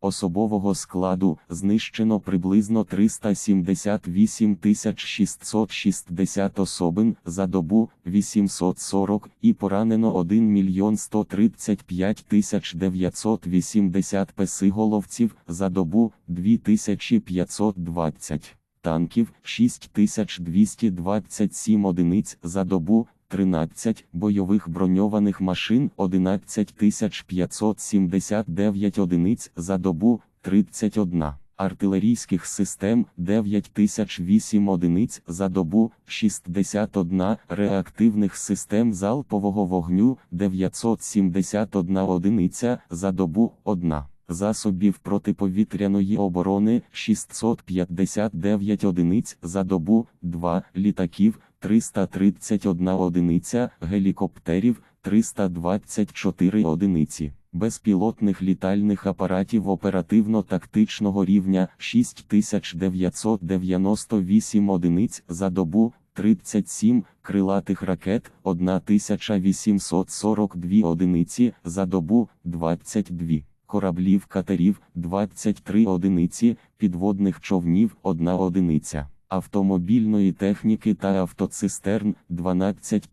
Особового складу знищено приблизно 378 660 особин за добу 840 і поранено 1 мільйон 135 980 песиголовців за добу 2520 танків 6227 одиниць за добу 13 бойових броньованих машин 11579 одиниць за добу 31, артилерійських систем 9008 одиниць за добу 61, реактивних систем залпового вогню 971 одиниця за добу 1. Засобів протиповітряної оборони 659 одиниць за добу, 2 літаків 331 одиниця, гелікоптерів 324 одиниці, безпілотних літальних апаратів оперативно-тактичного рівня 6998 одиниць за добу, 37 крилатих ракет 1842 одиниці за добу, 22 кораблів катерів 23 одиниці, підводних човнів 1 одиниця, автомобільної техніки та автоцистерн 12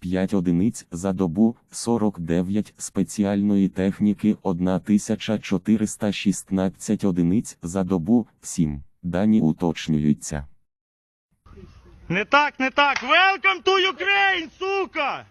5 одиниць за добу, 49 спеціальної техніки 1416 одиниць за добу, 7. Дані уточнюються. Не так, не так. Welcome to Ukraine, сука!